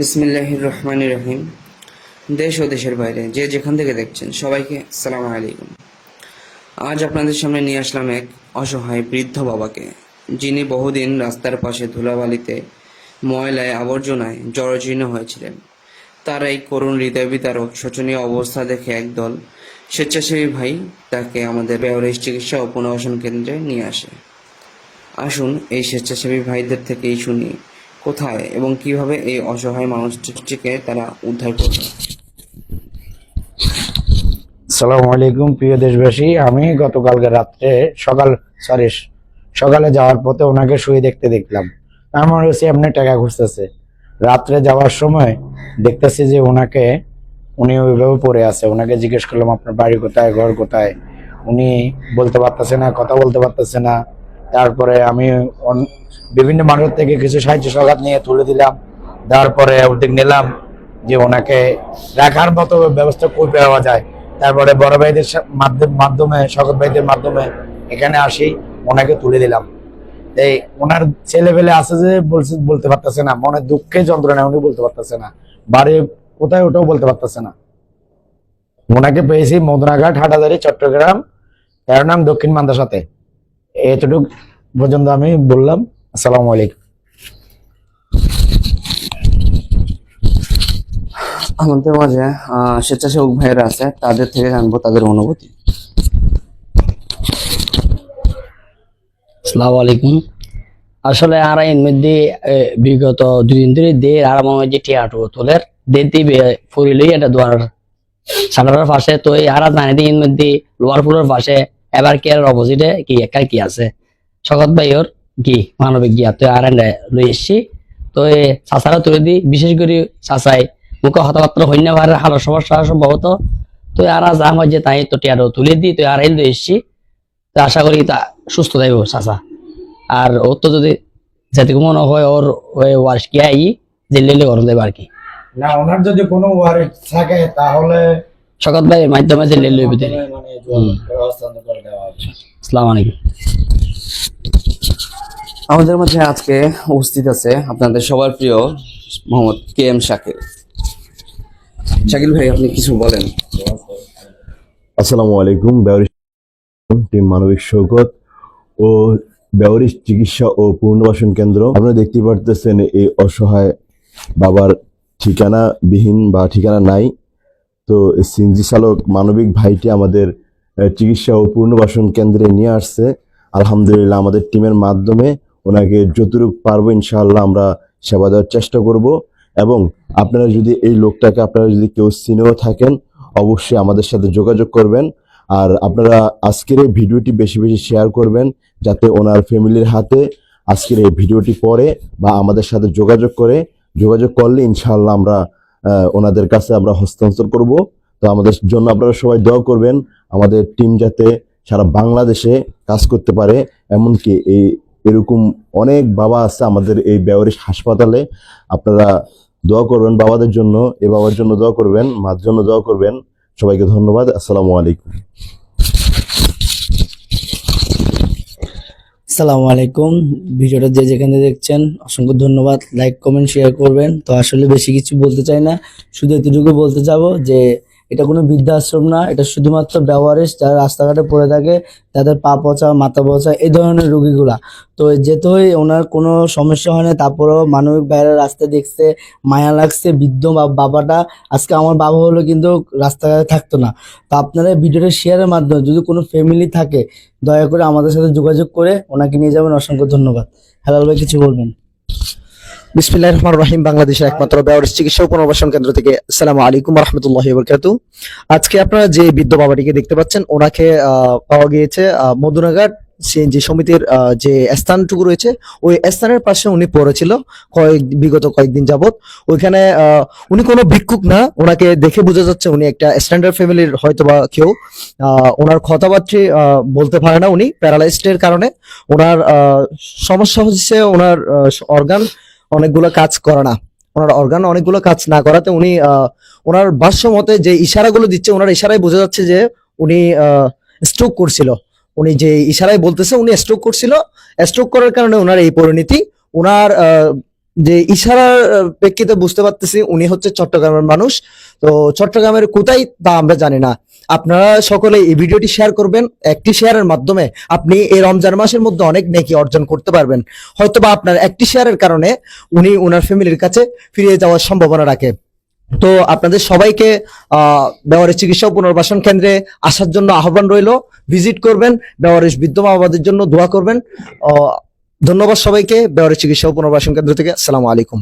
বিসমিল্লাহির রহমানির রহিম। দেশ ও দেশের বাইরে যে যেখান থেকে দেখছেন সবাইকে সালাম আলাইকুম। আজ আপনাদের সামনে নিয়ে আসলাম এক অসহায় বৃদ্ধ বাবাকে, যিনি বহুদিন রাস্তার পাশে ধুলাবালিতে, ময়লায় আবর্জনায় জড়জীর্ণ হয়েছিলেন। তার এই করুণ হৃদয় বিতারক শোচনীয় অবস্থা দেখে একদল স্বেচ্ছাসেবী ভাই তাকে আমাদের বেহরিশ চিকিৎসা ও পুনর্বাসন কেন্দ্রে নিয়ে আসে। আসুন এই স্বেচ্ছাসেবী ভাইদের থেকেই শুনি কোথায় এবং কীভাবে এই অসহায় মানুষটিকে তারা উদ্ধার করবে? সালাম আলাইকুম, প্রিয় দেশবাসী। আমি গতকালকে রাত্রে সকাল সরি সকালে যাওয়ার পথে ওনাকে শুয়ে দেখতে দেখলাম। আমার হচ্ছে এমনি টাকা খুঁজতেছে। রাত্রে যাওয়ার সময় দেখতেছি যে ওনাকে, উনি ওইভাবে পড়ে আছে। ওনাকে জিজ্ঞেস করলাম, আপনার বাড়ি কোথায়? ঘর কোথায়? উনি বলতে পারতেছে না, কথা বলতে পারতেছে না। তারপরে আমি বিভিন্ন মানুষ থেকে কিছু সাহায্য সহায়তা নিয়ে তুলে দিলাম। তারপরে উদ্যোগ নিলাম যে ওনাকে রাখার মতো ব্যবস্থা করে পাওয়া যায়। তারপরে বড় ভাইদের মাধ্যমে শকত ভাইদের মাধ্যমে এখানে আসি, ওনাকে তুলে দিলাম। এই ওনার ছেলে পেলে আছে যে বলছে, বলতে পারতেছে না। মনে দুঃখে যন্ত্রণা উনি বলতে পারতেছে না। বাড়ি কোথায় ওটাও বলতে পারতেছে না। ওনাকে পেয়েছি মদনাঘাট, হাটাদারি, চট্টগ্রাম। তার নাম দক্ষিণ মান্দাসাতে এতটুকু পর্যন্ত আমি বললাম। আসসালামু আলাইকুম। আমাদের মাঝে স্বেচ্ছাসেবক ভাইয়েরা আছে তাদের থেকে জানব তাদের অনুভূতি। আসসালামু আলাইকুম। আসলে আর এর মধ্যে বিগত দুদিন ধরে দে আর আমার যে টিয়াটো তোলের দে দিবে ফুরিলেই এটা দুয়ার। সাগরের পাশে তো এই আর জানি দিন মধ্যে লোয়ার ফুলের পাশে এবার কি আর অপোজিটে কি একটা কি আছে? শকত ভাইয়র কি মানবিক গিয়া তো আর লই এসছি তো এই চাচারা তুলে দি বিশেষ করে চাচাই, মুখে হতাবার্তা হইন্য পারে হালো সমস্যা সম্ভবত। তো আর যা হয় যে তাই তো টিয়াটো তুলে দি তো আর লই এসছি তো আশা করি তা সুস্থ থাকব চাচা। আর ওর তো যদি যেটুকু মনে হয় ওর ওই ওয়ার্স কি আই লেলে গরম দেবে আর কি। না, ওনার যদি কোনো ওয়ারেন্ট থাকে তাহলে শকত ভাইয়ের মাধ্যমে যে মানে আসসালামু আলাইকুম। আমাদের মাঝে আজকে উপস্থিত আছে আপনাদের সবার প্রিয় মোহাম্মদ কে এম শাকিল। শাকিল ভাই আপনি কিছু বলেন। আসসালামু আলাইকুম টিম মানবিক সৈকত ও ব্যবহারিক চিকিৎসা ও পুনর্বাসন কেন্দ্র। আপনারা দেখতে পারতেছেন এই অসহায় বাবার ঠিকানা বিহীন বা ঠিকানা নাই। তো সিনজি চালক মানবিক ভাইটি আমাদের চিকিৎসা ও পুনর্বাসন কেন্দ্রে নিয়ে আসছে। আলহামদুলিল্লাহ আমাদের টিমের মাধ্যমে ওনাকে যতটুকু পারব ইনশাআল্লাহ আমরা সেবা দেওয়ার চেষ্টা করব। এবং আপনারা যদি এই লোকটাকে, আপনারা যদি কেউ চিনেও থাকেন, অবশ্যই আমাদের সাথে যোগাযোগ করবেন। আর আপনারা আজকের এই ভিডিওটি বেশি বেশি শেয়ার করবেন, যাতে ওনার ফ্যামিলির হাতে আজকের এই ভিডিওটি পরে বা আমাদের সাথে যোগাযোগ করে। যোগাযোগ করলে ইনশাআল্লাহ আমরা ওনাদের কাছে আমরা হস্তান্তর করব। তো আমাদের জন্য আপনারা সবাই দোয়া করবেন, আমাদের টিম যাতে সারা বাংলাদেশে কাজ করতে পারে। এমনকি এই, এরকম অনেক বাবা আছে আমাদের এই ব্যবহারিক হাসপাতালে। আপনারা দোয়া করবেন বাবাদের জন্য, এ বাবার জন্য দোয়া করবেন, মার জন্য দোয়া করবেন। সবাইকে ধন্যবাদ, আসসালামু আলাইকুম। আসসালামু আলাইকুম। ভিডিওটা যে যেখানে দেখছেন, অসংখ্য ধন্যবাদ। লাইক কমেন্ট শেয়ার করবেন। তো আসলে বেশি কিছু বলতে চাই না। শুধু এতটুকু বলতে যাব যে এটা কোনো বৃদ্ধাশ্রম না, এটা শুধুমাত্র ব্যবহারিস যারা রাস্তাঘাটে পড়ে থাকে, তাদের পা পচা, মাথা পচা, এই ধরনের রুগীগুলা। তো যেতে হয় ওনার কোনো সমস্যা হয় না, তারপরেও মানবিক বাইরে রাস্তা দেখছে, মায়া লাগছে, বৃদ্ধ বাবাটা, আজকে আমার বাবা হলো কিন্তু রাস্তাঘাটে থাকতো না। তো আপনারা ভিডিওটা শেয়ারের মাধ্যমে যদি কোনো ফ্যামিলি থাকে, দয়া করে আমাদের সাথে যোগাযোগ করে ওনাকে নিয়ে যাবেন, অসংখ্য ধন্যবাদ। হেলাল ভাই, কিছু বলবেন? বিসমিল্লাহির রহমানির রহিম, বাংলাদেশের একমাত্র চিকিৎসা পুনর্বাসন কেন্দ্র থেকে আলাইকুম রহমতুল্লাহ বরকাতু আজকে আপনারা যে বৃদ্ধ বাবাটিকে দেখতে পাচ্ছেন, ওনাকে পাওয়া গিয়েছে মধুনাঘাট সিএনজি সমিতির যে স্থানটুকু রয়েছে, ওই স্থানের পাশে উনি পড়েছিল কয়েক, বিগত কয়েকদিন যাবত ওইখানে উনি কোনো ভিক্ষুক না, ওনাকে দেখে বোঝা যাচ্ছে উনি একটা স্ট্যান্ডার্ড ফ্যামিলির হয়তো বা কেউ ওনার কথাবার্তা বলতে পারে না উনি, প্যারালাইজড এর কারণে। ওনার সমস্যা হচ্ছে ওনার অর্গান অনেকগুলো কাজ করে না। ওনার অর্গান অনেকগুলো কাজ না করাতে উনি ওনার ভাষ্য মতে যে ইশারাগুলো দিচ্ছে, ওনার ইশারায় বোঝা যাচ্ছে যে উনি স্ট্রোক করছিল। উনি যে ইশারায় বলতেছে, উনি স্ট্রোক করছিল। স্ট্রোক করার কারণে ওনার এই পরিণতি, ওনার যে ইশারার প্রেক্ষিতে বুঝতে পারতেছি উনি হচ্ছে চট্টগ্রামের মানুষ। তো চট্টগ্রামের কোথায় তা আমরা জানি না। আপনারা সকলে এই ভিডিওটি শেয়ার করবেন, একটি শেয়ারের মাধ্যমে আপনি এই রমজান মাসের মধ্যে অনেক নেকি অর্জন করতে পারবেন। হয়তোবা আপনার একটি শেয়ারের কারণে উনি ওনার ফ্যামিলির কাছে ফিরে যাওয়ার সম্ভাবনা রাখে। তো আপনাদের সবাইকে বেওয়ারিশ চিকিৎসা পুনর্বাসন কেন্দ্রে আসার জন্য আহ্বান রইল। ভিজিট করবেন, বেওয়ারিশ বৃদ্ধ মাবাদের জন্য দোয়া করবেন। ধন্যবাদ সবাইকে। বেওয়ারিশ চিকিৎসা ও পুনর্বাসন কেন্দ্র থেকে আসসালামু আলাইকুম।